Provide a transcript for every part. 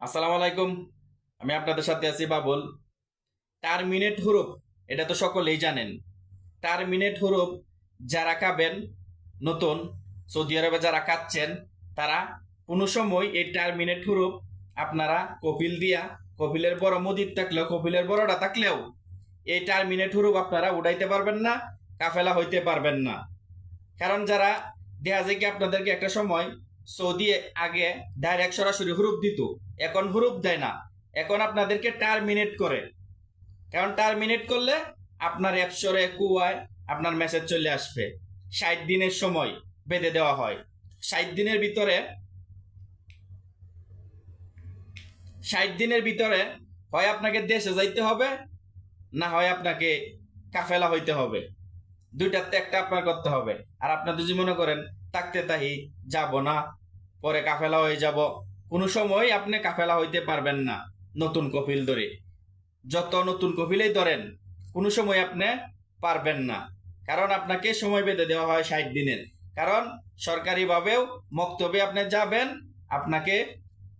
আসসালামু আলাইকুম। আমি আপনাদের সাথে আছি বাবুল। টার্মিনেট হরুপ, এটা তো সকলেই জানেন। টার্মিনেট হরুপ, যারা খাবেন নতুন, সৌদি আরবে যারা খাচ্ছেন, তারা কোনো সময় এই টার্মিনেট হরুপ আপনারা কপিল দিয়া, কপিলের বড় মদির থাকলেও, কপিলের বড়টা থাকলেও, এই টার্মিনেট হরুপ আপনারা উঠাইতে পারবেন না, কাফেলা হইতে পারবেন না। কারণ যারা দেখা যায় কি আপনাদেরকে একটা সময় সৌদি আগে ডাইরেক্ট সরাসরি হুরুপ দিত। এখন হুরুপ দেয় না। এখন আপনাদেরকে টার্মিনেট করে। কারণ টার্মিনেট করলে আপনার অ্যাপসরে কুয়ায় আপনার মেসেজ চলে আসবে। ষাট দিনের সময় বেঁধে দেওয়া হয়। ষাট দিনের ভিতরে, ষাট দিনের ভিতরে হয় আপনাকে দেশে যাইতে হবে, না হয় আপনাকে কাফেলা হইতে হবে। দুইটাতে একটা আপনার করতে হবে। আর আপনার যদি মনে করেন থাকতে তাহি যাব না। পরে কাফেলা হয়ে যাব। কোনো সময় আপনি কাফেলা হইতে পারবেন না নতুন কপিল ধরে। যত নতুন কপিলেই ধরেন, কোনো সময় আপনি পারবেন না। কারণ আপনাকে সময় বেঁধে দেওয়া হয় ষাট দিনের। কারণ সরকারিভাবেও মক্তবে আপনি যাবেন, আপনাকে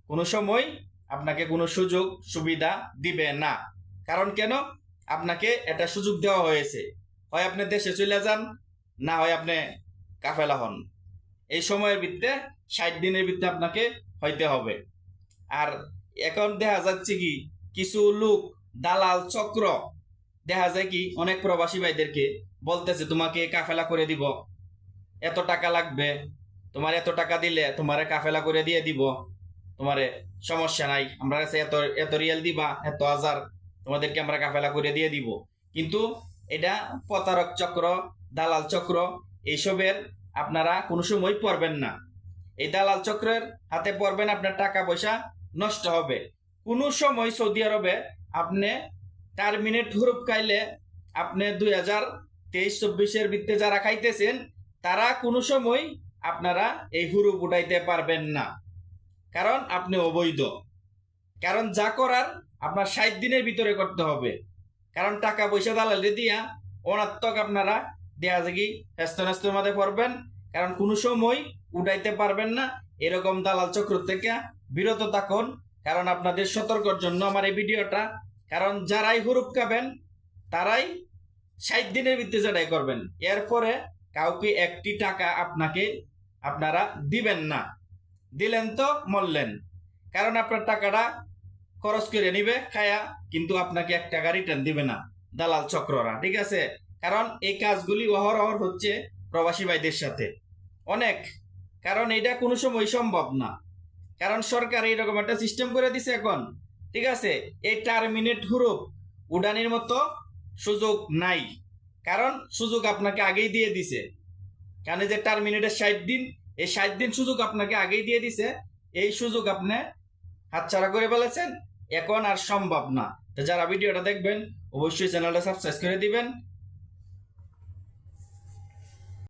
কোনো সময় আপনাকে কোনো সুযোগ সুবিধা দিবে না। কারণ কেন? আপনাকে এটা সুযোগ দেওয়া হয়েছে। হয় আপনি দেশে চলে যান, না হয় আপনি কাফেলা হন। এই সময়ের ভিত্তে ষাট দিনের ভিত্তে আপনাকে হইতে হবে। আর এখন দেখা যাচ্ছে কি, কিছু লোক, দালাল চক্র, দেখা যায় কি, অনেক প্রবাসী ভাইদেরকে বলতেছে, তোমাকে কাফেলা করে দিব। এত টাকা লাগবে। তোমার এত টাকা দিলে তোমারে কাফেলা করে দিয়ে দিব। তোমারে সমস্যা নাই। আমরা কাছে এত এত রিয়াল দিবা, এত হাজার। তোমাদেরকে আমরা কাফেলা করে দিয়ে দিব। কিন্তু এটা প্রতারক চক্র, দালাল চক্র এইসবের আপনারা কোনো সময় পড়বেন না। এই দালাল চক্রের হাতে পড়বেন আপনার টাকা পয়সা নষ্ট হবে। কোনো সময় সৌদি আরবে আপনি টার্মিনেট হুরুপ খাইলে আপনি দুই হাজার তেইশ চব্বিশের ভিত্তে যারা খাইতেছেন, তারা কোনো সময় আপনারা এই হুরুপ উঠাইতে পারবেন না। কারণ আপনি অবৈধ। কারণ যা করার আপনার ষাট দিনের ভিতরে করতে হবে। কারণ টাকা পয়সা দালালে দিয়া অনাত্মক আপনারা দেয়া যায় কি? হেস্তনেস্তের মধ্যে পড়বেন, কারণ কোনো সময় উঠাইতে পারবেন না। এরকম দালাল চক্র থেকে বিরত থাকুন, কারণ আপনাদের সতর্কর জন্য আমার এই ভিডিওটা। কারণ যারাই হুরুপ খাবেন, তারাই ষাট দিনের ভিত্তি যেটাই করবেন। এরপরে কাউকে একটি টাকা আপনাকে, আপনারা দিবেন না। দিলেন তো মরলেন। কারণ আপনার টাকাটা খরচ করে নিবে, খায়া, কিন্তু আপনাকে এক টাকা রিটার্ন দিবে না, দালাল চক্ররা। ঠিক আছে? কারণ এই কাজগুলি অহর অহর হচ্ছে প্রবাসী ভাইদের সাথে। অনেক। কারণ এটা কোনো সময় সম্ভব না। কারণ সরকার এইরকম একটা সিস্টেম করে দিছে এখন। ঠিক আছে? এই টার্মিনেট হুরুপ উডানির মতো সুযোগ নাই। কারণ সুযোগ আপনাকে আগেই দিয়ে দিছে। কারণ যে টার্মিনেটের ষাট দিন, এই ষাট দিন সুযোগ আপনাকে আগেই দিয়ে দিছে। এই সুযোগ আপনি হাতছাড়া করে ফেলেছেন। এখন আর সম্ভব না। তো যারা ভিডিওটা দেখবেন, অবশ্যই চ্যানেলটা সাবস্ক্রাইব করে দিবেন।